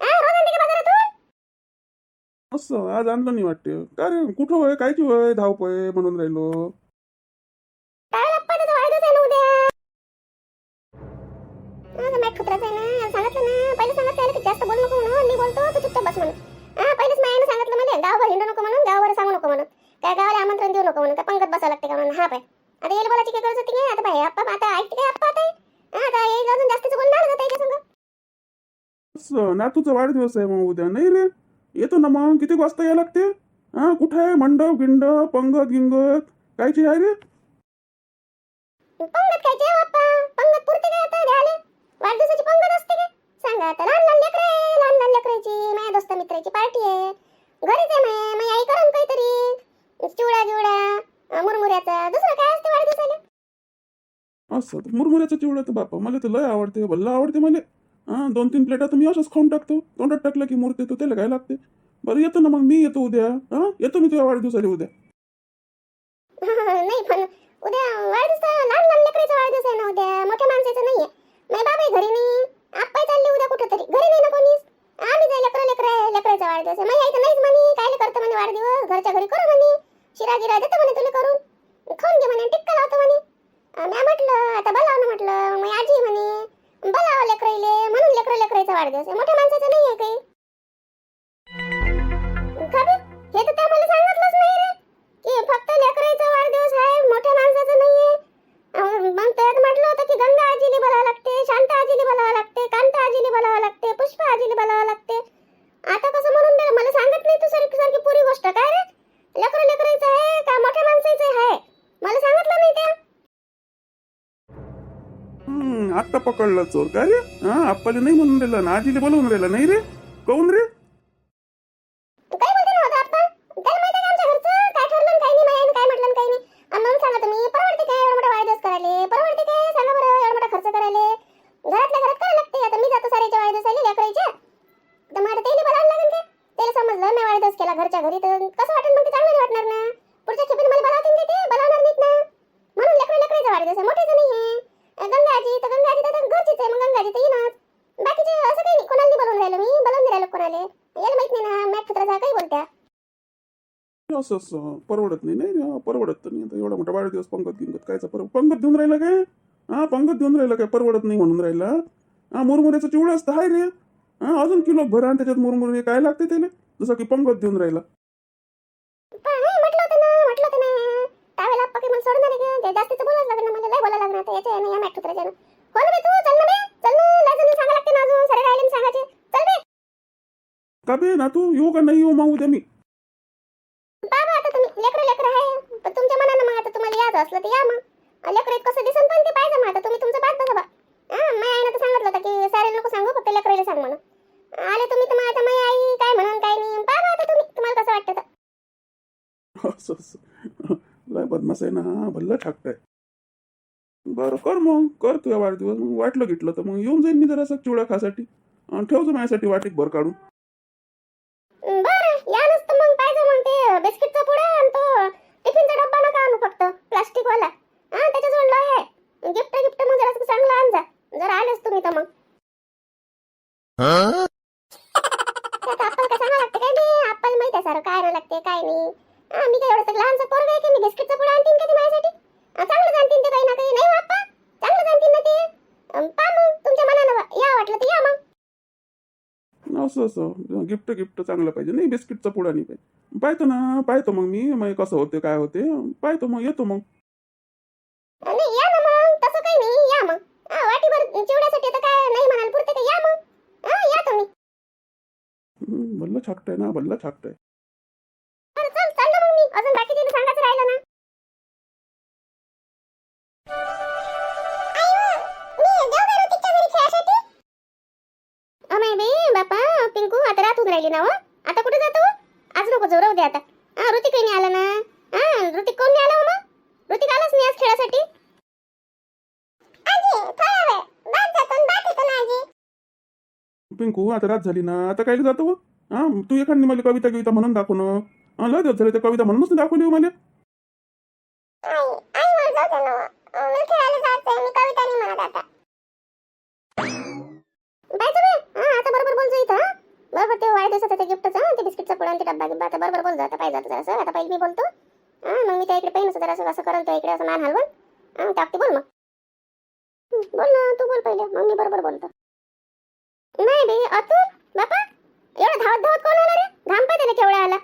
हा रोज आणते का बाजारातून? असं आज आणलं नाही वाटते. का रे कुठं होय? कायची होय? धावपळ म्हणून राहिलो. नातूचा वाढदिवस आहे मग उद्या नाही रे। येतो ना मग किती वाजता यायला लागते हा? कुठं आहे मंडप गिंडप पंगत गिंगत। कायची आहे रे? पंगत काय जेव आप्पा पंगत पुरते काय आता वाढदिवसाची पंगत असते सांगा आता लहान लहान लेकर आहे लहान लहान लेकराची माझ्या दोस्त मित्राची पार्टी आहे घरीच आहे माय माझी आई करून काहीतरी। चिवडा गिवडा मुरमुऱ्याचा दुसरं काय असते वाढदिवसाला असं मुरमुऱ्याचा चिवडा तर बापा मला तर लय आवडते भल्ला आवडते मला. दोन तीन प्लेटा तुम्ही मी असंच खाऊन टाकतो. तोंडात टाकलं की मूर्ती तू त्याला काय लागते? बरं येतो ना मग मी येतो उद्या. हा? येतो मी तुझ्या वाढदिवसाला उद्या. नाही पण उद्या वाढदिवस लहान लहान लेकराचा वाढदिवस आहे ना उद्या. मोठ्या माणसाचा नाहीये. नाही बाबा घरी नाही. आप्पा चालले उद्या कुठं तरी घरी नाही ना कोणीच. आम्ही जाय लेकर आहे लेकराचा वाढदिवस आहे. माझ्या इथं तर नाहीच म्हणे. काय करतं म्हणे वाढदिवस? घरच्या घरी करू म्हणे. शिरा गिरा देतो म्हणे तुला करून. खाऊन घे म्हणे टिक्का लावतो म्हणे. अं, म्या म्हटलं आता बोलाव ना म्हटलं. मग आजी म्हणे. बोलावं लेकराईले म्हणून लेकर लेकराचा वाढदिवस आहे. मोठ्या माणसाचा नाहीये काही. का बे? हे तर त्या मला सांगितलंच नाही रे. की फक्त लेकराईचा वाढदिवस आहे मोठ्या माणसाचा नाहीये. अं, मग त्यात म्हटलं होतं की गंगा आजीला बोलावं लागते शांत आजीला बोलावं लागते कांता आजीला बोलावं लागते पुष्पा आजीला बोलावं लागते. आता कसं म्हणून दे मला सांगत नाही तू सारखी सारखी पुरी गोष्ट. काय रे? लेकर लेकराचं आहे का मोठ्या माणसाचं आहे? मला सांगितलं नाही त्या. हम्म आत्ता पकडला चोर. काय रे? हा आप्पाला नाही म्हणून राहिला ना आजीला बोलवून राहिला नाही रे? काऊन रे? काय बोलते ना होता आप्पा? त्याला माहिती आहे का आमच्या घरचं? काय ठरलं आणि काय नाही काय म्हटलं आणि काय नाही? आणि म्हणून सांगा तुम्ही परवडते काय एवढा मोठा वाढदिवस करायले? परवडते काय? सांगा बरं एवढा मोठा खर्च करायले? घरातल्या घरात काय लागते. आता मी जातो साऱ्याच्या वाढदिवसाला लेकरायच्या तर मला त्याला लागेल का? त्याला समजलं मी वाढदिवस केला घरच्या घरी तर कसं वाटेल मग? ते चांगलं नाही वाटणार ना. पुढच्या खेपीने मला बोलावतील का ते? बोलावणार नाहीत ना म्हणून लेकरं लेकराचा वाढदिवस आहे मोठ्याचा नाही आहे गंगाजी तर गंगाजी तर घरचीच आहे. मग गंगाजी तर येणार. बाकीचे असं काही नाही. कोणाला बोलून राहिलो राहिलं मी. बोलून नाही राहिलो कोणाले. याला माहीत नाही ना मॅट फुत्राचा काही बोलत्या. असं असं. परवडत नाही नाही परवडत तर नाही. आता एवढा मोठा वाढदिवस पंगत गिंगत कायचा पर पंगत देऊन राहिला काय? हा पंगत देऊन राहिला काय? परवडत नाही म्हणून राहिला. हा मुरमुऱ्याचं चिवडा असतं. हाय रे. हा अजून किलो भरा आणि त्याच्यात मुरमुरे काय लागते त्याला? जसं की पंगत देऊन राहिला पण हे म्हटलं होतं ना म्हटलं होतं ना त्यावेळेला आप्पा काही मला सोडणार आहे का ते जास्तीचं बोलायला लागलं ना मला लय बोलायला लागणार आता याच्या यानं या मॅट फुत्राच्या हो ना बे तू चल ना बे चल ना लय जणी सांगा लागते ना अजून. सारे राहिले सांगायचे. चल बे का बे ना तू? येऊ का नाही येऊ मग उद्या मी? बाबा आता तुम्ही. लेकरं लेकरं आहे. पण तुमच्या मनानं मग आता तुम्हाला यायचं असलं तर या मग. लेकरं कसं दिसन पण ते पाहिजे मग आता. तुम्ही तुमचं पाहत बसा बा. हा माझ्या आईनं तर सांगितलं होतं की सारे लोक सांगू फक्त लेकराला सांग म्हणून. आले तुम्ही तर आता माझी आई काय म्हणून काय नाही. बाबा आता तुम्ही. तुम्हाला कसं वाटतं लय बदमाश आहे ना. हा भल्ला ठाकताय. बरं कर मग कर तुझ्या वाढदिवस. मग वाटलं गिटलं तर मग येऊन जाईन मी जरासा चिवडा खासाठी. आणि ठेवतो माझ्यासाठी वाटीक भर काढून. बरं या नसतं मग पाहिजे मग ते बिस्किटचा पुडा आणि तो टिफिनचा डब्बा नका आणू फक्त प्लास्टिक वाला हा आहे. गिफ्ट गिफ्ट मग जरा चांगलं आण जा. जर आलेच तुम्ही तर मग. काय सांगा लागते काय नाही माहीत आहे सारं काय लागते काय नाही. हा, मी काय एवढं लहानचं पोरग आहे की मी बिस्किटचा पुडा आणतीन का ते माझ्यासाठी? हा, चांगलं आणतीन ते काही ना काही. नाही बाप्पा चांगलं आणतीन ना ते. अं, पहा मग तुमच्या मनानं. या वाटलं तर या मग. असं असं. गिफ्ट गिफ्ट चांगलं पाहिजे. नाही बिस्किटचा पुडा नाही पाहिजे. पाहतो ना पाहतो मग मी मग कसं होते काय होते. पाहतो मग येतो मग. नाही या ना मग. तसं काही नाही या मग. हा, वाटीभर चिवड्यासाठी तर काय नाही म्हणाल पुरते का? या मग. हा या तुम्ही. छाकट आहे ना भल्ला छाकट आहे बरं चल चाललो मग मी. अजून बाकी सांगायचं राहिलं ना. राहिली ना हो? आता कुठे जातो हो? आज नको जाऊ राहू दे आता. हा ऋतिक नाही आला ना? हा ऋतिक कोण नाही आला हो मग? ऋतिक आलाच नाही आज खेळासाठी? पिंकू आता रात झाली ना. आता काय जातो हो? हा? तू एखादी मला कविता कविता म्हणून दाखव ना. लय दिवस झाले त्या कविता म्हणूनच दाखवली हो मला आता बरोबर बोलतो इथं हं? बरोबर ते वाढदिवसाचं ते गिफ्टचं ते आणि ते डब्बा गिब्बा आता बरोबर बोल आता पाहिजे आता जरासं आता पाहिजे मी बोलतो. हां मग मी त्या इकडे पाहिजे जरा असं करतो इकडे असं मान हलवून. हां टाकते बोल मग. बोल ना तू बोल पहिले. मग मी बरोबर बोलतो. नाही बे अतुल बापा एवढा धावत धावत कोण आला रे? घाम पाय केवढा आला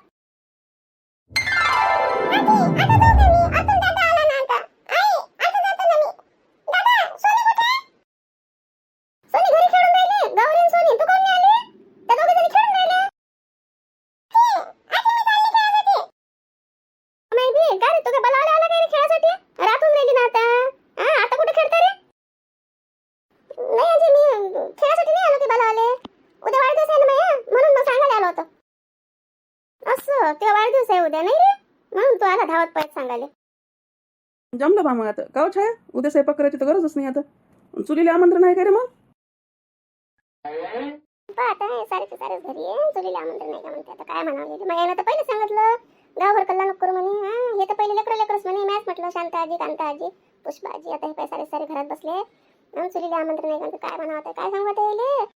सोनी घरी खेळून राहिले गौरी आणि सोनी तू कोण नाही आली त्या दोघी जणी खेळून राहिल्या नाही बी काय रे तू काय बोलावलं आला काय रे खेळासाठी रातून राहिली ना आता हा आता कुठे खेळता रे नाही अजय मी खेळासाठी नाही आलो ते बोलावले उद्या वाढदिवस आहे ना माझ्या म्हणून मग सांगायला आलो होतो असं तेव्हा वाढदिवस आहे उद्या नाही रे म्हणून तू आला धावत पाहिजे सांगायला जमलं बा मग आता. गाव छाया? उद्या स्वयंपाक करायची तर गरजच नाही आता. चुलीला आमंत्रण आहे का रे मग? पहा आता हे सारेचे घरी आहे. चुलीला आमंत्रण नाही का म्हणते? आता काय म्हणावं मग यानं तर पहिले सांगितलं गावभर कल्ला नको करू म्हणे. हा हे तर पहिले लेकर लेकरच म्हणे. मॅच म्हटलं शांता आजी कांता आजी पुष्पा आजी. आता हे पाय सारे सारे घरात बसले हा, चुलीला आमंत्रण नाही का म्हणते? काय म्हणावं आता? काय सांगत आता नाही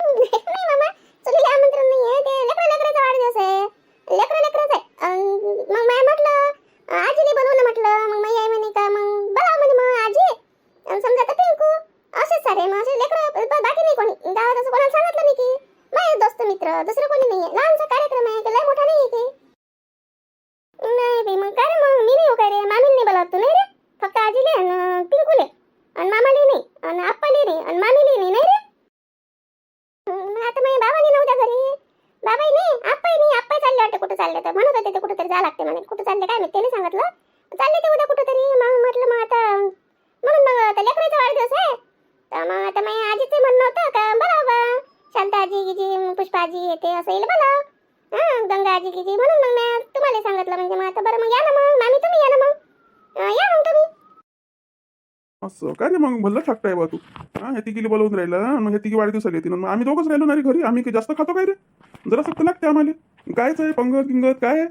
मामा चुलीला आमंत्रण नाही आहे ते लेकर लेकराचा वाढदिवस आहे. लेकर लेकरच आहे. मग म्हटलं आजीने बनवलं म्हटलं. मग माई आई म्हणे का? मग बघा म्हणे मग आजी. अन समजा तर पिंकू. असेच सारे मग असे लेकरं ब- बाकी नाही कोणी. गावात असं कोणाला सांगितलं नाही की. माझे दोस्त मित्र दुसरं कोणी नाही आहे लहानसा कार्यक्रम आहे की लय मोठा नाही आहे की. नाही बाई मग काय रे मग? मी नाही हो काय रे? मामीला नाही बोलावत तू नाही रे? फक्त आजीले आणि पिंकूले. आणि मामाले नाही. आणि आप्पाले नाही. आणि मामीले नाही नाही रे हं, मग आता माझ्या बाबाने नव्हत्या घरी बाबाही नाही आप्पाही नाही आप्पाही चालले वाटते कुठं चालले तर म्हणत होते ते कुठं तरी जा लागते म्हणे कुठं चालले काय माहिती? त्याने सांगितलं. चालले ते उद्या कुठं तरी मग म्हटलं मग आता म्हणून मग आता लेकराचा वाढदिवस आहे. तर मग आता माझ्या आजीचं म्हणणं होतं का बोलाव बा. शांता आजी गिजी पुष्पा आजी येते असं येईल गंगाजी हा गंगा आजी गिजी. म्हणून मग मी तुम्हाला सांगितलं म्हणजे मग आता बरं मग या ना मग. मामी तुम्ही या ना मग. या मग तुम्ही. असं काय रे मग भल्ला ठाकताय बा तू. हा हे तिघीला बोलवून राहिला मग ह्या तिघी वाढदिवसाला येते मग आम्ही दोघंच राहिलो ना रे घरी. आम्ही काही जास्त खातो काय रे? जरा सक्त लागते आम्हाला. कायच आहे पंगत गिंगत काय आहे?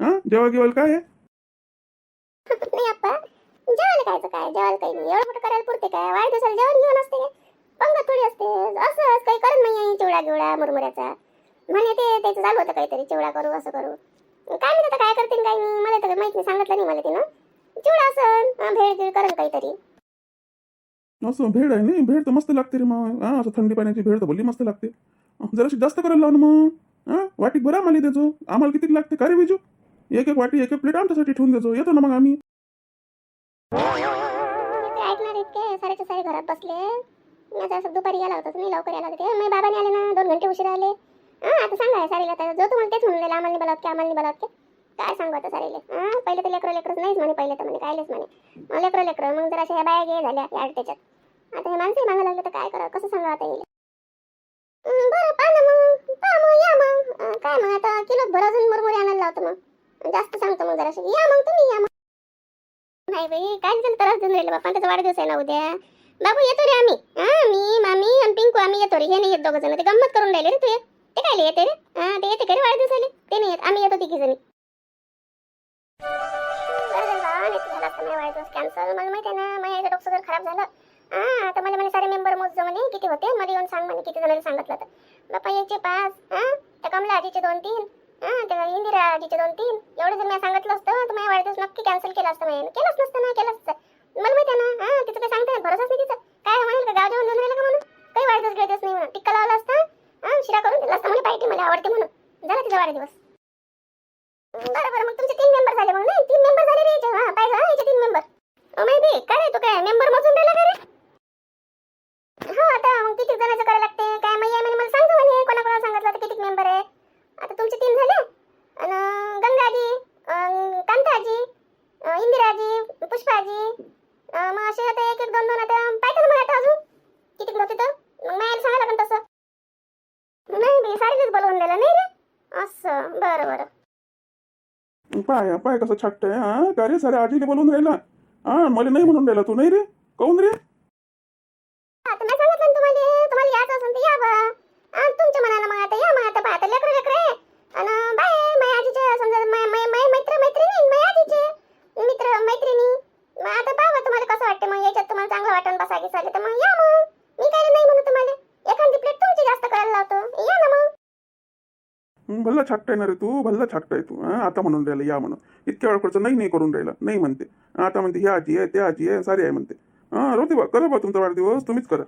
हा? जेवायला काय आहे? नाही जेवायला काय जेवायला काही नाही. एवढं मोठं करायला पुरते काय? वाढदिवसाला जेवण घेऊन असते. काय पंगत थोडी असते. असं काही करत नाही चिवडा गिवडा मुरमुऱ्याचा. म्हणे ते त्याचं चालू होतं काहीतरी. चिवडा करू असं करू. काय माहिती काय नाही? मला तर माहीत नाही. सांगितलं नाही मला तिनं. चिवडा असं भेळ गिळ करेल काहीतरी. असं भेळ आहे नाही? भेळ तर मस्त लागते रे मग हा असं थंडी पाण्याची भेळ तर भली मस्त लागते. जराशी जास्त करायला लाव ना मग. हा? वाटीक बरं आम्हाला देजो आम्हाला किती लागते? का रे बिजू एक एक वाटी एक एक प्लेट आमच्यासाठी ठेवून देतो. येतो ना मग आम्ही. ते ऐकणार इतके सारेच्या सारे घरात बसले. आता असं दुपारी गेला होता मी लवकर यायला होते. मी बाबाने आले ना दोन घंटे उशीर आले. हा आता सांगा सारीला. आता जो तुम्हाला तेच म्हणलेलं आम्हाला नाही बोलावत की आम्हाला नाही बोलावत काय सांगू आता सारीले? हा पहिले तर लेकरं लेकरच नाहीच म्हणे पहिले तर म्हणे कायलेच म्हणे. मग लेकरं लेकरं मग जर अशा ह्या बाया गे झाल्या या त्याच्यात आता हे माणसं मागा लागले तर काय करा कसं सांगा आता येईल बरं पाहा ना मग पाहा मग या मग. काय मग आता किलो भर अजून मुरमुरे आणायला लावतो मग. जास्त सांगतो मग जरा या मग तुम्ही या मग. नाही बाई काय झालं त्रास देऊन राहिले बापा? त्याचा वाढदिवस आहे ना उद्या. बाबू येतो रे आम्ही. हा मी मामी आणि पिंकू आम्ही येतो रे. हे नाही येत दोघं जण. ते गंमत करून राहिले रे तू ते काय येते रे? हा ते येते का रे वाढदिवसाले ते नाही येत. आम्ही येतो तिघी जणी. कॅन्सल मला माहिती आहे ना माझ्या डोकं जर खराब झालं. हा तर मला म्हणे सारे मेंबर मोज म्हणे. किती होते? मध्ये येऊन सांग म्हणे किती जणांनी सांगितलं तर बापा याचे पाच. हा त्या कमला आजीचे दोन तीन. हा इंदिरा आजीचे दोन तीन. एवढं जर मी सांगितलं असतं तर माझ्या वाढदिवस नक्की कॅन्सल केला असतं मी केलंच नसतं ना केलंच असतं मला माहिती आहे ना हा तिचं काही सांगता भरोसाच नाही तिचं. काय म्हणेल का गाव जेवण देऊन राहिलं का म्हणून? काही वाढदिवस गिळदिवस नाही म्हणून. टिक्का लावला असता हा शिरा करून दिला असता मला पाहिजे मला आवडते म्हणून. झाला तिचा वाढदिवस. बरं बरं मग तुमचे तीन मेंबर झाले मग नाही? तीन मेंबर झाले रे याचे हा पाहिजे हा याचे तीन मेंबर माहिती काय रे तू काय? मेंबर मोजून राहिला का रे? हो आता मग किती जणांचं करायला लागते? काय मग आहे मला सांगतो म्हणे कोणाकोणाला सांगितलं तर किती मेंबर आहे? आता तुमचे तीन झाले. आणि गंगाजी कांताजी इंदिराजी पुष्पाजी मग असे आता एक एक दोन दोन आता पाहिजे ना मला आता अजून. किती होते तर मग मॅम सांगा लागेल तसं. नाही मी सारखेच बोलवून दिलं. नाही रे. असं बरं बरं. पाय पाय कसं छाटतंय हा? का रे सारे आजीने बोलून राहिला? हा मला नाही म्हणून राहिला तू नाही रे? काऊन रे? छाटताय ना रे तू? भल्ला छाटताय तू. आता म्हणून राहिला या म्हणून. इतक्या वेळकडचं नाही नाही करून राहिला. नाही म्हणते. आता म्हणते ही आजी आहे त्या आजी आहे सारी आहे म्हणते. हा? रोते बा करा बा तुमचा वाढदिवस तुम्हीच करा.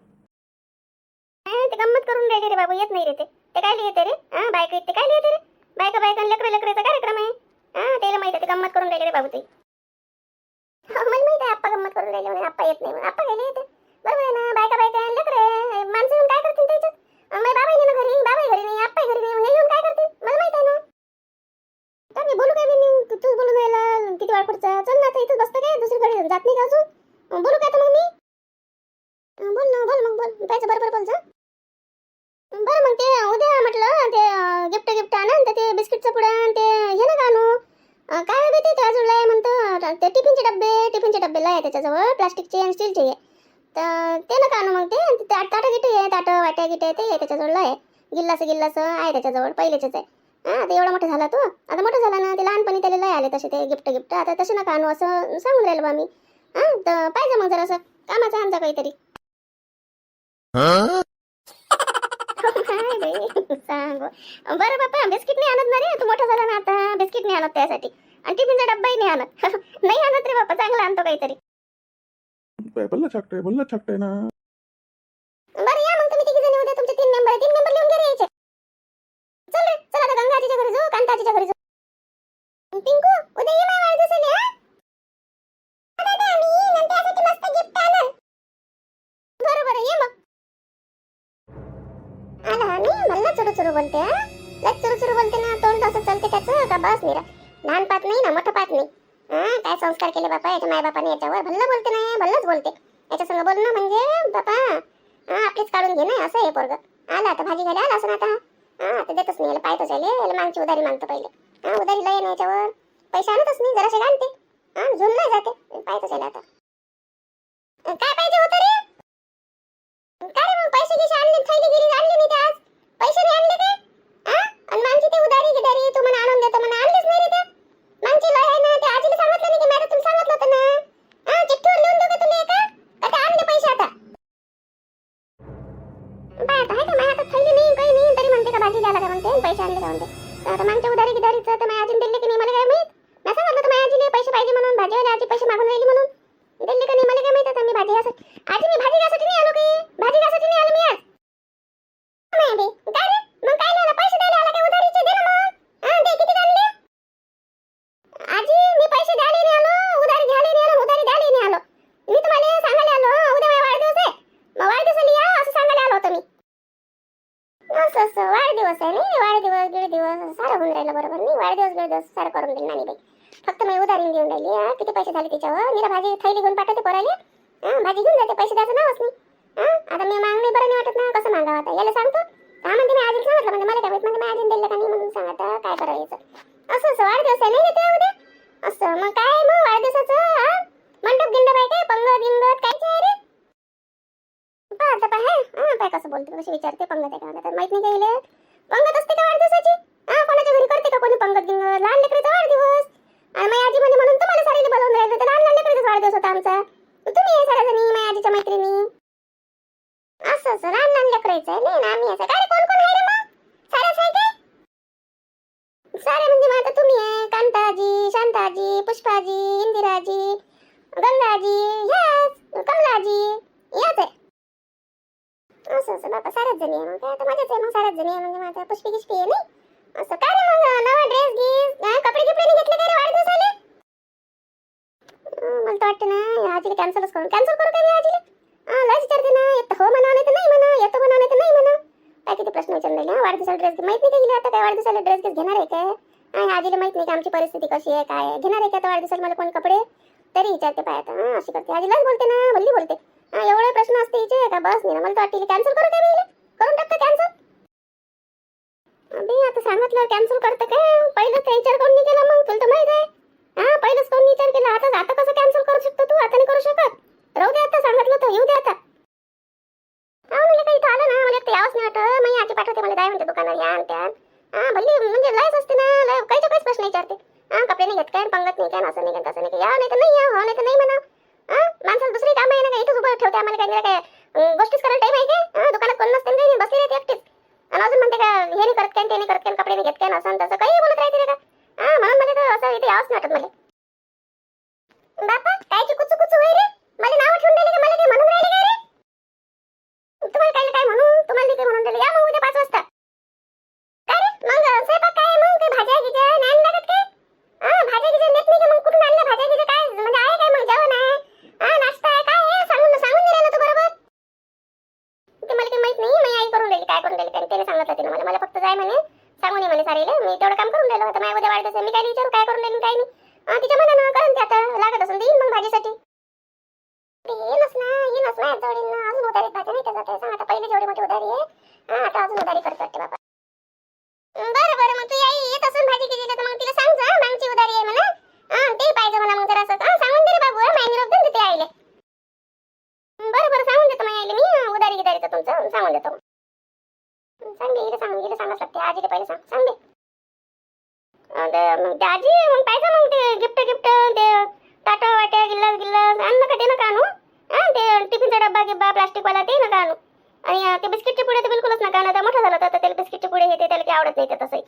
ते गंमत करून राहिले रे बाबू येत नाही रे ते. ते काय लिहिते रे? हा? बायका येते काय लिहिते रे? बायका बायका लेकर लेकराचा कार्यक्रम आहे. हा? त्याला माहिती आहे ते गंमत करून राहिले रे बाबू ते हो, मला माहिती आहे आप्पा गंमत करून राहिले म्हणून आप्पा येत नाही म्हणून. आप्पा गेले येते बरोबर आहे ना? बायका बायका लेकर माझ्या बाबा येईन घरी बाबा घरी नाही आप्पा घरी नाही. मग हे येऊन काय करते? मला माहिती आहे ना. तर मी बोलू काय मी? तू- बोलू बोलून राहिला किती वाट पुढचा? चल ना आता इथं बसतं काय? दुसरीकडे जात नाही का अजून? बोलू काय तर मग मी? बोल ना बोल मग बोल. जायचं बरोबर बोल जा. बरं मग ते उद्या म्हटलं ते गिफ्ट गिफ्ट आणा तर ते बिस्किटचं पुडा आणि ते हे ना आणू. काय माहिती ते? अजून आहे म्हणतं. ते टिफिनचे डब्बे टिफिनचे डब्बे लाय त्याच्याजवळ. प्लास्टिकचे आणि स्टीलचे. आहे तर ते नका आणू मग ते ते ताट ताटं गिटे आहे ताटं वाट्या गिटे आहे ते आहे त्याच्याजवळ आहे. गिल्लास गिल्लास आहे त्याच्याजवळ पहिलेचेच आहे. हां ते एवढा मोठा झाला तो. आता मोठा झाला ना ते लहानपणी त्याला लय आले तसे ते गिफ्ट गिफ्ट. आता तसे नका आणू असं सांगून राहिलं बा मी. हां तर पाहिजे मग जरासं. कामाचा आमचा काहीतरी. सांग. बरं बाप्पा बिस्किट नाही आणत ना रे तू मोठा झाला ना आता. बिस्किट नाही आणत त्यासाठी. आणि टिफिनचा डब्बाही नाही आणत. नाही आणत रे बाप्पा चांगला आणतो काहीतरी. पाय छाकटाय छाटताय छाकटाय ना. बरं या मग तुम्ही तिघी जणी उद्या तुमचे तीन मेंबर तीन मेंबर लिहून घरी यायचे चल रे चल आता गंगा आजीच्या घरी जाऊ कांता आजीच्या घरी जाऊ. पिंकू उद्या ये माझ्या वाढदिवसाला हा? दादा मी येईन आणि त्यासाठी मस्त गिफ्ट आणन बरं बरं ये मग. आला हा मी मला चुरू चुरू बोलते हा? लय चुरू चुरू बोलते ना तोंड असं चालते त्याचं का बस निरा? लहान पात नाही ना मोठं पात नाही. संस्कार केले बापा याच्या माय बापाने याच्यावर भल्ल बोलते नाही भल्लच बोलते. याच्या संग बोलणं म्हणजे बापा हा आपलीच काढून घे ना असं हे पोरग. आला आता भाजी घ्यायला आला असं आता. हा आता देतच नाही याला पाहतच आले याला मागची उधारी मागतो पहिले. हा उधारीला ये ना याच्यावर. पैसे आणतच नाही जराशे आणते हा झुनला जाते. पाहतच आले आता. काय पाहिजे होतं रे? काय रे मग पैसे घेशे आणले थैली गिरी आणली नाही ते आज? पैसे नाही आणले काय हा? आणि मागची ते उधारी गिधारी तू म्हणा आणून देतो म्हणा आणलीच नाही रे त्या. मागची लय आहे ना ते आजीला सांगितलं नाही की मॅडम तुम्ही सांगितलं होतं ना? हा चिठ्ठीवर लिहून देऊ का तुला एका? का ते आणले पैसे आता? बाय आता आहे का माझ्या हातात थैली नाही काही नाही तरी म्हणते का भाजी द्यायला काय म्हणते पैसे आणले का म्हणते. तर मागच्या उधारी गिधारीचं तर माझ्या आजीने दिले की नाही मला काय माहीत? मी सांगितलं तर माझ्या आजीने पैसे पाहिजे म्हणून भाजीवाले आजी पैसे मागून राहिली म्हणून. दिल्ली का नाही मला काय माहीत आता मी भाजी घ्यासाठी आजी मी भाजी घ्यासाठी नाही आलो काही भाजी घ्यासाठी नाही आलो मी आज. नाही बे. काय नाही आला पैसे द्यायला आला काय उधारीचे दे ना मग हा दे किती आणले आजी मी पैसे द्यायला नाही आलो उधारी घ्यायला नाही आलो उधारी द्यायला नाही आलो मी तुम्हाला सांगायला आलो हं, उद्या माझा वाढदिवस आहे मग वाढदिवसाला या असं सांगायला आलो होतो मी असं असं वाढदिवस आहे नाही वाढदिवस दीड दिवस सारं होऊन राहिलं बरोबर नाही वाढदिवस दिवस सारं करून दिलं नाही बाई फक्त मी उधारी देऊन राहिली हा किती पैसे झाले तिच्यावर? मीला भाजी थैली घेऊन पाठवते पोराले. हा भाजी घेऊन जाते पैसे द्यायचं नावच नाही. हा आता मी मागणी बरं नाही वाटत ना कसं मागावं आता? याला सांगतो. हा म्हणते मी आजीला सांगितलं म्हणजे मला काय माहीत म्हणजे मी आजीने दिलं का नाही म्हणून सांग आता काय करायचं? असं असं वाढदिवस आहे नाही रे उद्या? असं मग काय मग वाढदिवसाचं हा? मंडप गिंडप आहे काय? पंग गिंगत कायच आहे रे? पहा आता पहा हा काय कसं बोलते कशी विचारते पंगत आहे का? म्हणते. माहीत नाही काय पंगत असते का वाढदिवसाची हा कोणाच्या घरी करते का कोणी पंगत गिंग लहान लेकराचा वाढदिवस. आणि माझी आजी म्हणे म्हणून तुम्हाला सारीला बोलवून राहिलं तर लहान लहान लेकराचाच वाढदिवस होता आमचा. तुम्ही आहे सारा जणी माझ्या आजीच्या मैत्रिणी. असं असं लहान लहान लेकरायचं आहे. नाही ना आम्ही असं. काय कोण कोण आहे रे मग? साऱ्याच आहे काय? सारे म्हणजे मग आता तुम्ही आहे. कांताजी शांताजी पुष्पाजी इंदिराजी गंगाजी ह्याच कमलाजी याच आहे. असं असं. बापा साऱ्याच जणी आहे मग. काय आता माझ्याच आहे मग. साऱ्याच जणी आहे म्हणजे माझं पुष्पी किष्पी आहे नाही? असं काय रे मग? नवा ड्रेस गीस कपडे गिपडे नाही घेतले काय रे वाढदिवसाले मला तर वाटतं ना आजीला कॅन्सलच करून कॅन्सल करू काय मी आजीला? लस विचारते ना. येत हो म्हणा नाही तर नाही म्हणा येतो हो म्हणा नाही तर नाही म्हणा काय किती प्रश्न विचारून राहिले हा, वाढदिवसाला ड्रेस माहीत नाही का गेले आता काय वाढदिवसाला ड्रेस घेणार आहे काय? आणि आजीला माहीत नाही आमची परिस्थिती कशी आहे काय आहे. घेणार आहे का आता वाढदिवसाला मला कोणी कपडे? तरी विचारते पाय आता. हा, अशी करते. आजीलाच बोलते ना भल्ली बोलते. एवढे प्रश्न असते हिचे का बस नाही ना मला तर वाटते कॅन्सल करू काय करून टाकता कॅन्सल अबे आता सांगितलं कॅन्सल करतं काय? पहिलं ते विचार करून केला मग तुला तर माहीत आहे. हा पहिलंच करून विचार केला आता आता कसं कॅन्सल करू शकतो तू? आता नाही करू शकत. राहू दे आता सांगितलं तर येऊ दे आता. हा मला काही इथं आलं ना मला ते यावंच नाही वाटत. मी आजी पाठवते मला जाय म्हणते दुकानात या आणि त्या. हा भल्ली म्हणजे लयच असते ना लय काहीच्या काहीच प्रश्न विचारते. हा कपडे नाही घेत काय पंगत नाही काय असं नाही घेत असं नाही या नाही तर नाही या हो नाही तर नाही म्हणा. हा माणसाला दुसरी काम आहे ना काय इथंच उभं ठेवते आम्हाला काही काय गोष्टीच करायला टाईम आहे काय? हा, दुकानात कोण नसते काही बसले राहते एकटीच. आणि अजून म्हणते का हे नाही करत काय ते नाही करत काय कपडे नाही घेत काय असं तसं. काही बोलत राहते का? हा म्हणून मला म्हणजे तर असं इथे यावंच नाही मला. बापा काय की कुचू कुचू होय रे? मला नाव ठेवून दिले का? मला काही म्हणून राहिले काय रे? तुम्हाला काय काय म्हणून तुम्हाला नाही काही म्हणून दिले या मग उद्या पाच वाजता. काय रे? मग स्वयंपाक काय मग? काही भाज्या गिज्या नाही लागत काय? हा भाज्या गिज्या नेत नाही का मग? कुठून आणल्या? भाज्या गिज्या काय? म्हणजे आहे काय मग जेवण आहे हा नाश्ता आहे काय आहे सांगून सांगून दिलं ना तू बरोबर ते मला काही माहीत नाही मी आई करून राहिली. त्याने त्याने सांगितलं तिने मला. मला फक्त जाय म्हणे. सांगून म्हणे सारीला. मी तेवढं काम करून राहिलं आता माझ्या उद्या वाढत असेल मी काय विचारू काय करून राहिली काय नाही. तिच्या मनानं करून ते आता लागत असेल देईन मग भाजीसाठी. येईलच ना येणच ना जवळीन ना अजून उधारी नाही सांग आता पहिले जेवढी मोठी उधारी आहे. हा आता अजून उधारी करतो वाटते बाबा. बरं बरं. मग तू आई येत असून भाजी केली तर मग तिला सांग जा. मागची उधारी आहे म्हणा. हा ते पाहिजे मला मग जरा असं सांगून दे रे बाबू. आईले. बरं बरं. सांगून देतो आईले मी. उधारी गिधारीचं तुमचं. सांगून देतो. सांग दे हिला सांगून गेलं सांगाच लागते आजीला पहिले सांग सांग दे मग आजी मग पाहिजे मग ते गिफ्ट गिफ्ट ते ताटं वाट्या गिल्लास गिल्लास आण नका ते नका आणू. हा ते टिफिनचा डब्बा गिब्बा प्लास्टिकवाला ते नका आणू. आणि अं, ते बिस्किटचे पुढे तर बिलकुलच नका आणू. आता मोठा झालं तर त्याला बिस्किटचे पुढे हे ते त्याला काही आवडत नाही ते तसंही.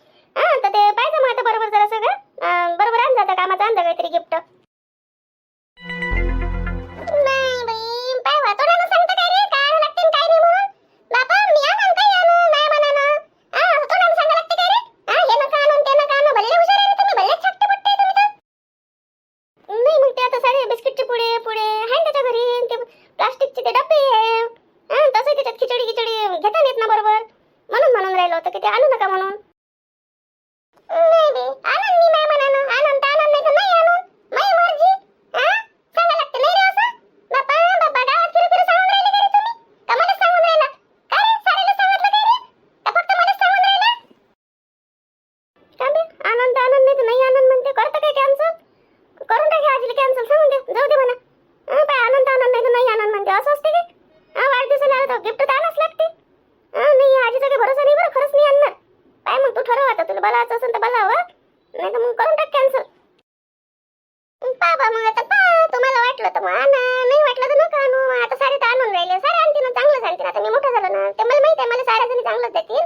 आता मी मोठा झालो ना ते मला माहीत आहे मला साऱ्या जणी चांगलंच देतील.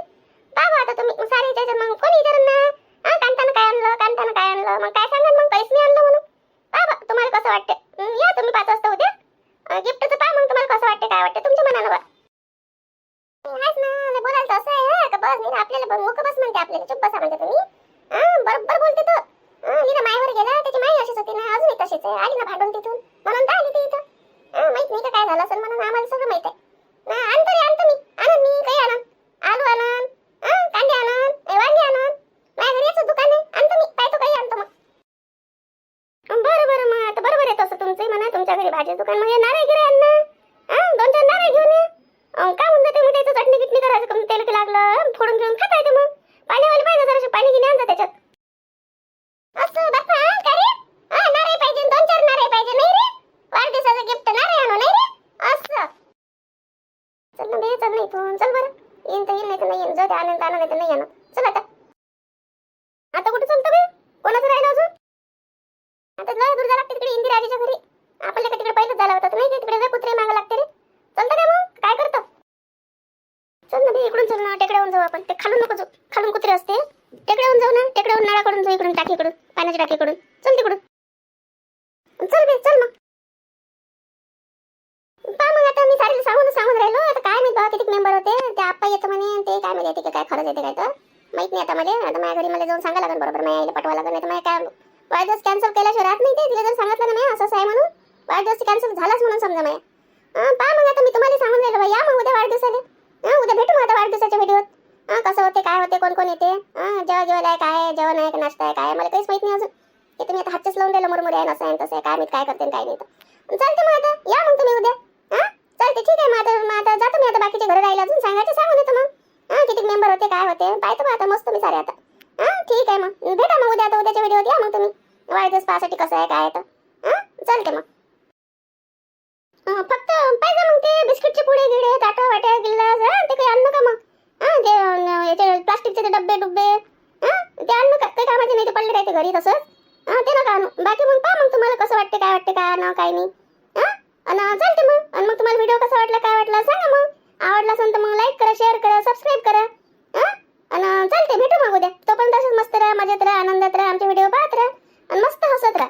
बाबा आता तुम्ही मग मग कोणी विचारून ना हा कांतानं काय आणलं कांतानं काय आणलं मग काय सांगा मग काहीच नाही आणलं म्हणून बाबा तुम्हाला कसं वाटतं हं, या तुम्ही पाच वाजता उद्या गिफ्टचं पहा मग तुम्हाला कसं वाटतं काय वाटतं तुमच्या मनानं बा हाच ना लय बोलायला तर असं आहे हा, का बस नाही आपल्याला ब- मुक बस म्हणते आपल्याला चुप बसा म्हणते तुम्ही हा बरोबर बोलते तो हा, मी ना मायवर गेला त्याची माई अशीच होती ना अजूनही तशीच आहे आली ना भांडून तिथून म्हणून तर आली ती इथं हा, माहीत नाही का काय झालं असेल म्हणून आम्हाला सगळं माहीत आहे हा, आणतो रे आणतो मी आणन मी काही आणन आलू आणन हा, कांदे आणन ए, वांगे आणन माझ्या घरी याचं दुकान आहे आणतो मी पाहतो काही आणतो मग बरं बरं मग आता बरोबर आहे तसं तुमचंही म्हणा भाजी दुकान मग हे नारळ गिरे अन्न हा? दोन चार नारळ घेऊन ये. अं, काय म्हणते ते मग त्याचं चटणी बिटणी करायचं? कमी तेल की लागलं फोडून घेऊन खाता येते मग. पाणीवाले पाहिजे जराशे पाणी गिनी आणजा त्याच्यात. असं बापा का रे? हा नारळ पाहिजे दोन चार नारळ पाहिजे नाही रे? वाढदिवसाचं गिफ्ट नारळ आणू नाही रे? असं. चल ना बे चल नाही तू चल बरं. येईन तर येईल नाही तर नाही येईन. जाऊ दे आनंद आनंद नाही तर नाही आणत चल आता आता कुठे चलतो बे कोणाचं राहिलं अजून आता लय दूर जायला लागते तिकडे इंदिराजीच्या घरी आपल्याला का तिकडे पहिलेच झाला होता नाही का तिकडे लय कुत्रे मागं लागते रे चलतं काय मग काय करतो चल ना बे इकडून चल ना टेकड्यावरून जाऊ आपण ते खालून नको जाऊ खालून कुत्रे असते टेकड्यावरून नळाकडून जाऊ इकडून टाकीकडून पाण्याच्या टाकीकडून. चल तिकडून. चल बे चल मग. पहा मग आता मी सारीला सांगून सांगून राहिलो. आता काय माहीत बा किती मेंबर होते. ते आप्पा येतं म्हणे ते काय माहिती येते काय खरंच येते काय तर. माहीत नाही आता मला. आता माझ्या घरी मला जाऊन सांगा लागेल बरोबर माझ्या आईला पाठवा लागेल. नाही तर माझ्या काय वाढदिवस कॅन्सल केल्याशिवाय राहत नाही ते. तिला जर सांगितलं ना मी असं आहे म्हणून. वाढदिवस कॅन्सल झालाच म्हणून समजा माझ्या हा पहा मग आता मी तुम्हाला सांगून राहिलो बा. या मग उद्या वाढदिवसाला. उद्या भेटू मग आता वाढदिवसाच्या व्हिडिओत कसं होते काय होते कोण कोण येते? हा जेव्हा जेवायला आहे काय जेवण आहे का नाश्ता आहे काय मला काहीच माहीत नाही अजून. हे तुम्ही आता हातचेच लावून राहिलं मुरमुरे आहे असं आहे तसं आहे काय मी काय करते काय नाही तर. चालते मग आता या मग तुम्ही उद्या. चालते ठीक आहे मग आता मग आता जातो मी आता बाकीचे घरं राहिले अजून सांगायचे सांगून येतो मग. हा किती मेंबर होते काय होते पाहतो मग आता मस्त तुम्ही सारे आता. हा ठीक आहे मग. भेटा मग उद्या आता उद्याच्या व्हिडिओत या मग तुम्ही. वाढदिवस पाहासाठी कसं आहे काय आहे तर. चालते मग. फक्त पाहिजे मग ते बिस्किटचे पुडे गिडे ताटं वाट्या गिल्लास ते काही आणलं का मग. ते याचे प्लास्टिकचे डब्बे डुब्बे. हा ते आणू का? काही कामाचे नाही ते पडले राहते घरी तसंच? हा ते नका आणू. बाकी मग पहा मग तुम्हाला कसं वाटते काय वाटते काय ना काय नाही. हा आणि चालते मग. आणि मग तुम्हाला व्हिडिओ कसा वाटला काय वाटला सांगा मग. आवडला असेल तर मग लाईक करा शेअर करा सबस्क्राईब करा. आणि चालते भेटू मग उद्या. तोपर्यंत असेच मस्त राहा मजेत राहा आनंदात राहा आमचे व्हिडिओ पाहत राहा आणि मस्त हसत राहा.